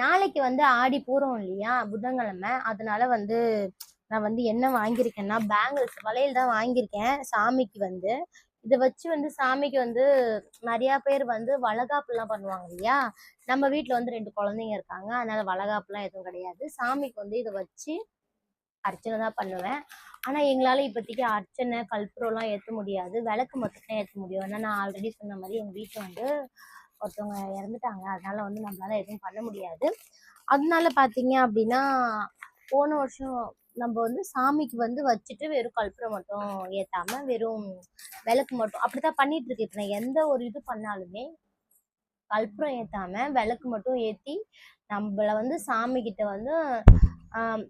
நாளைக்கு வந்து ஆடி பூரம் இல்லையா? புதன்கிழமை. அதனால வந்து நான் வந்து என்ன வாங்கியிருக்கேன்னா பேங்கிள்ஸ் வளையல் தான் வாங்கியிருக்கேன் சாமிக்கு வந்து. இதை வச்சு வந்து சாமிக்கு வந்து நிறையா பேர் வந்து வளகாப்புலாம் பண்ணுவாங்க இல்லையா? நம்ம வீட்டில் வந்து ரெண்டு குழந்தைங்க இருக்காங்க. அதனால வளகாப்புலாம் எதுவும் கிடையாது. சாமிக்கு வந்து இதை வச்சு அர்ச்சனை தான் பண்ணுவேன். ஆனால் எங்களால் இப்போதைக்கு அர்ச்சனை கல்பூரம்லாம் ஏற்ற முடியாது. விளக்கு மட்டும்தான் ஏற்ற முடியும். ஏன்னா நான் ஆல்ரெடி சொன்ன மாதிரி எங்கள் வீட்டில் வந்து ஒருத்தவங்க இறந்துட்டாங்க. அதனால வந்து நம்மளால எதுவும் பண்ண முடியாது. அதனால பார்த்தீங்க அப்படின்னா போன வருஷம் நம்ம வந்து சாமிக்கு வந்து வச்சுட்டு வெறும் கற்பூரம் மட்டும் ஏத்தாம வெறும் விளக்கு மட்டும் அப்படித்தான் பண்ணிட்டு இருக்கு. இப்போ நான் எந்த ஒரு இது பண்ணாலுமே கற்பூரம் ஏத்தாம விளக்கு மட்டும் ஏத்தி நம்மள வந்து சாமி கிட்ட வந்து ஆஹ்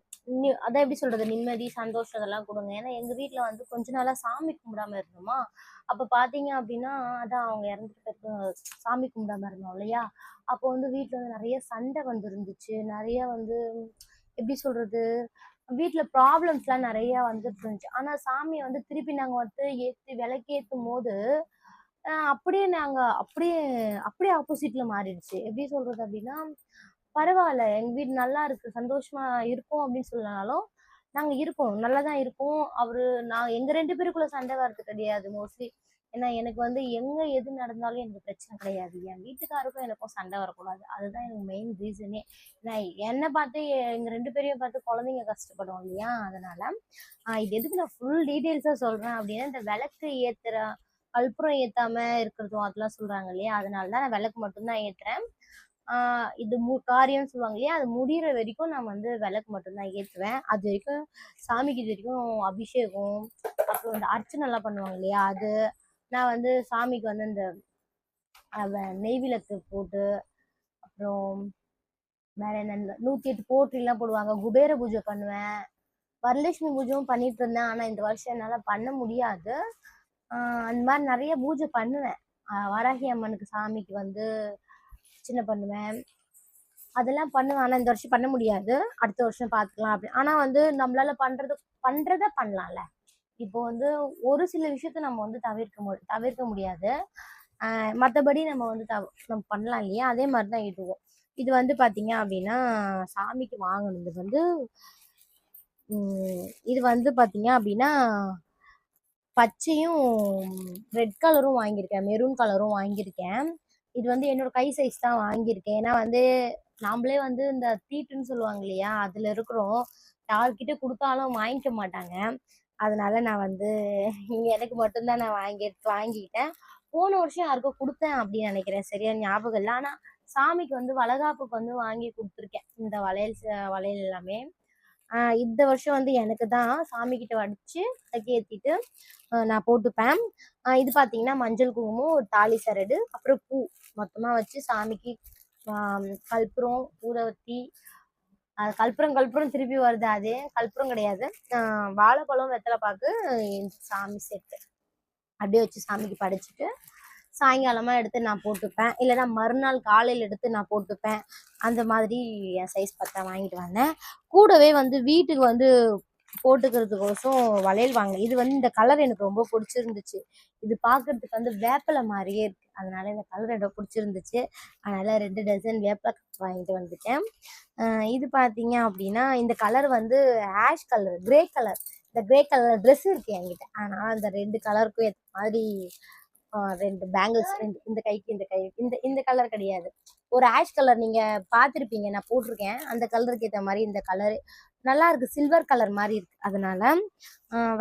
அதான் எப்படி சொல்றது நிம்மதி சந்தோஷம் இதெல்லாம் கொடுங்க. ஏன்னா எங்க வீட்டில் வந்து கொஞ்ச நாளா சாமி கும்பிடாம இருந்தோமா அப்ப பாத்தீங்க அப்படின்னா அதான் அவங்க இறந்துட்டு பிறகு சாமி கும்பிடாம இருந்தோம் இல்லையா? அப்போ வந்து வீட்டில் வந்து நிறைய சண்டை வந்து இருந்துச்சு நிறைய வந்து எப்படி சொல்றது வீட்டில் ப்ராப்ளம்ஸ்லாம் நிறைய வந்துட்டு இருந்துச்சு. ஆனா சாமியை வந்து திருப்பி நாங்க வந்து ஏத்தி விளக்கேற்றும் போது அப்படியே நாங்க அப்படியே அப்படியே ஆப்போசிட்ல மாறிடுச்சு. எப்படி சொல்றது அப்படின்னா பரவாயில்ல எங்க வீடு நல்லா இருக்கு சந்தோஷமா இருக்கும் அப்படின்னு சொல்லனாலும் நாங்க இருக்கோம் நல்லா தான் இருக்கோம். அவரு நான் எங்க ரெண்டு பேருக்குள்ள சண்டை வர்றது கிடையாது மோஸ்ட்லி ஏன்னா எனக்கு வந்து எங்க எது நடந்தாலும் எனக்கு பிரச்சனை கிடையாது. என் வீட்டுக்காருக்கும் எனக்கும் சண்டை வரக்கூடாது. அதுதான் எனக்கு மெயின் ரீசனே நான் என்னை பார்த்து எங்க ரெண்டு பேரையும் பார்த்து குழந்தைங்க கஷ்டப்படும் இல்லையா? அதனால இது எதுக்கு நான் ஃபுல் டீட்டெயில்ஸா சொல்றேன் அப்படின்னா இந்த விளக்கு ஏத்துற கல்புரம் ஏத்தாம இருக்கிறதும் அதெல்லாம் சொல்றாங்க இல்லையா? அதனால தான் நான் விளக்கு மட்டும்தான் ஏத்துறேன். இது மு காரியம்னு சொல்லுவாங்க இல்லையா? அது முடிகிற வரைக்கும் நான் வந்து விளக்கு மட்டும்தான் ஏற்றுவேன் அது வரைக்கும் சாமிக்கு இது வரைக்கும் அபிஷேகம் அப்புறம் இந்த அர்ச்சனை எல்லாம் பண்ணுவாங்க இல்லையா? அது நான் வந்து சாமிக்கு வந்து இந்த வ- நெய் விளக்கு போட்டு அப்புறம் வேற என்ன நூத்தி எட்டு போட்டிலாம் போடுவாங்க. குபேர பூஜை பண்ணுவேன். வரலட்சுமி பூஜையும் பண்ணிட்டு இருந்தேன். ஆனா இந்த வருஷம் என்னால பண்ண முடியாது. அந்த மாதிரி நிறைய பூஜை பண்ணுவேன். வராகி வாராகி அம்மனுக்கு சாமிக்கு வந்து அர்ச்சனை பண்ணுவேன். அதெல்லாம் பண்ணுவேன். ஆனால் இந்த வருஷம் பண்ண முடியாது. அடுத்த வருஷம் பார்த்துக்கலாம் அப்படி ஆனால் வந்து நம்மளால பண்றது பண்றத பண்ணலாம்ல. இப்போ வந்து ஒரு சில விஷயத்த நம்ம வந்து தவிர்க்க மு தவிர்க்க முடியாது. மற்றபடி நம்ம வந்து தவ நம்ம பண்ணலாம் இல்லையா? அதே மாதிரி தான் இதுவும். இது வந்து பார்த்தீங்க அப்படின்னா சாமிக்கு வாங்கினது வந்து இது வந்து பார்த்தீங்க அப்படின்னா பச்சையும் ரெட் கலரும் வாங்கியிருக்கேன். மெரூன் கலரும் வாங்கியிருக்கேன். இது வந்து என்னோட கை சைஸ் தான் வாங்கியிருக்கேன். ஏன்னா வந்து நாமளே வந்து இந்த தீட்டுன்னு சொல்லுவாங்க இல்லையா அதுல இருக்கிறோம். யார்கிட்ட கொடுத்தாலும் வாங்கிக்க மாட்டாங்க. அதனால நான் வந்து எனக்கு மட்டும்தான் நான் வாங்கி வாங்கிக்கிட்டேன். போன வருஷம் யாருக்கோ கொடுத்தேன் அப்படின்னு நினைக்கிறேன். சரியா ஞாபகம் இல்லை. ஆனா சாமிக்கு வந்து வளகாப்புக்கு வந்து வாங்கி கொடுத்துருக்கேன். இந்த வளையல் ச- வளையல் எல்லாமே. இந்த வருஷம் வந்து எனக்கு தான் சாமி கிட்ட வடிச்சு ஏற்றிட்டு நான் போட்டுப்பேன். இது பார்த்தீங்கன்னா மஞ்சள் குங்குமம் ஒரு தாலி சரடு அப்புறம் பூ. மொத்தமாக வச்சு சாமிக்கு கல்புரம் கற்பூரம் ஊதவத்தி அது கற்பூரம் கற்பூரம் திருப்பி வருது அது. கற்பூரம் கிடையாது. வாழைப்பழம் வெத்தலை பாக்கு சாமி செட்டு. அப்படியே வச்சு சாமிக்கு படைச்சிட்டு சாயங்காலமாக எடுத்து நான் போட்டுப்பேன். இல்லைன்னா மறுநாள் காலையில் எடுத்து நான் போட்டுப்பேன். அந்த மாதிரி என் சைஸ் பார்த்தா வாங்கிட்டு வந்தேன். கூடவே வந்து வீட்டுக்கு வந்து போட்டுக்கிறதுக்கோசம் வளையல் வாங்க இது வந்து இந்த கலர் எனக்கு ரொம்ப பிடிச்சிருந்துச்சு. இது பார்க்கறதுக்கு வந்து வேப்பிலை மாதிரியே இருக்கு. அதனால இந்த கலர் எனக்கு பிடிச்சிருந்துச்சு. அதனால ரெண்டு டசன் வேப்பலை வாங்கிட்டு வந்துட்டேன். இது பார்த்தீங்க அப்படின்னா இந்த கலர் வந்து ஆஷ் கலர் கிரே கலர் இந்த கிரே கலர் ட்ரெஸ் இருக்கு என்கிட்ட. அதனால அந்த ரெண்டு கலருக்கும் ஏற்ற மாதிரி ரெண்டு பேங்கிள்ஸ் ரெண்டு இந்த கைக்கு இந்த கை இந்த இந்த கலர் கிடையாது. ஒரு ஆஷ் கலர் நீங்க பார்த்துருப்பீங்க நான் போட்டிருக்கேன். அந்த கலருக்கு ஏற்ற மாதிரி இந்த கலர் நல்லா இருக்கு சில்வர் கலர் மாதிரி இருக்கு. அதனால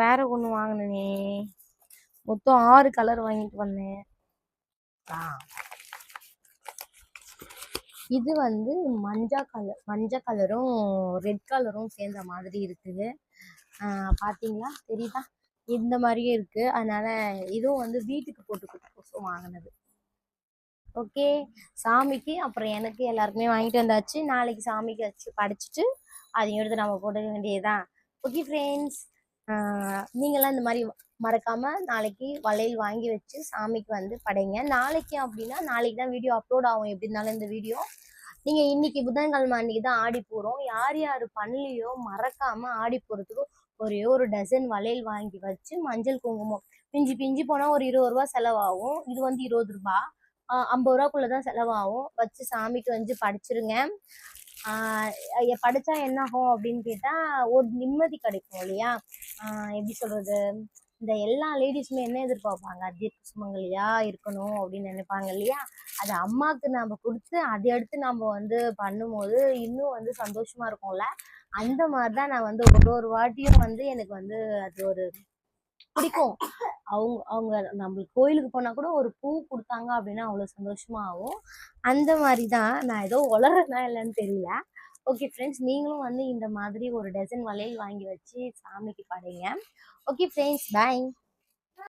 வேற ஒன்று வாங்கினேனே. மொத்தம் ஆறு கலர் வாங்கிட்டு வந்தேன். இது வந்து மஞ்சா கலர் மஞ்சள் கலரும் ரெட் கலரும் சேர்ந்த மாதிரி இருக்குது ஆஹ் பாத்தீங்களா? தெரியுதா? இந்த மாதிரியே இருக்கு. அதனால இதுவும் வந்து வீட்டுக்கு போட்டுக்கிறதுக்கோசம் வாங்கினது. ஓகே? சாமிக்கு அப்புறம் எனக்கு எல்லாருக்குமே வாங்கிட்டு வந்தாச்சு. நாளைக்கு சாமிக்கு வச்சு படைச்சிட்டு அதையும் எடுத்து நம்ம போட்டுக்க வேண்டியதுதான். ஓகே ஃப்ரெண்ட்ஸ் நீங்களாம் இந்த மாதிரி மறக்காம நாளைக்கு வளையல் வாங்கி வச்சு சாமிக்கு வந்து படைங்க. நாளைக்கு அப்படின்னா நாளைக்கு தான் வீடியோ அப்லோட் ஆகும். எப்படி இருந்தாலும் இந்த வீடியோ. நீங்க இன்னைக்கு புதன்கிழமை அன்னைக்கு தான் ஆடி போறோம். யார் யார் பண்ணலையோ மறக்காம ஆடி போறதுக்கு ஒரே ஒரு டசன் வளையல் வாங்கி வச்சு மஞ்சள் குங்குமம் பிஞ்சு பிஞ்சு போனால் ஒரு இருபது ரூபா செலவாகும். இது வந்து இருபது ரூபாய் ஐம்பது ரூபாக்குள்ளே தான் செலவாகும். வச்சு சாமிக்கு வந்து படிச்சிருங்க. படித்தா என்ன ஆகும் அப்படின்னு கேட்டால் ஒரு நிம்மதி கிடைக்கும் இல்லையா? எப்படி சொல்கிறது இந்த எல்லா லேடிஸுமே என்ன எதிர்பார்ப்பாங்க? தீர்க்க சுமங்கலியா இருக்கணும் அப்படின்னு நினைப்பாங்க இல்லையா? அது அம்மாவுக்கு நாம் கொடுத்து அதை அடுத்து நம்ம வந்து பண்ணும்போது இன்னும் வந்து சந்தோஷமா இருக்கும்ல? அந்த மாதிரிதான் நான் வந்து ஒரு ஒரு வாட்டியும் வந்து எனக்கு வந்து அது ஒரு பிடிக்கும். அவங்க அவங்க நம்மளுக்கு கோயிலுக்கு போனா கூட ஒரு பூ கொடுத்தாங்க அப்படின்னா அவ்வளவு சந்தோஷமா ஆகும். அந்த மாதிரி தான் நான் ஏதோ வளர்றேன்னா இல்லைன்னு தெரியல. ஓகே ஃப்ரெண்ட்ஸ் நீங்களும் வந்து இந்த மாதிரி ஒரு டசன் வளையல் வாங்கி வச்சு சாமிக்கு படைங்க. Okay friends bye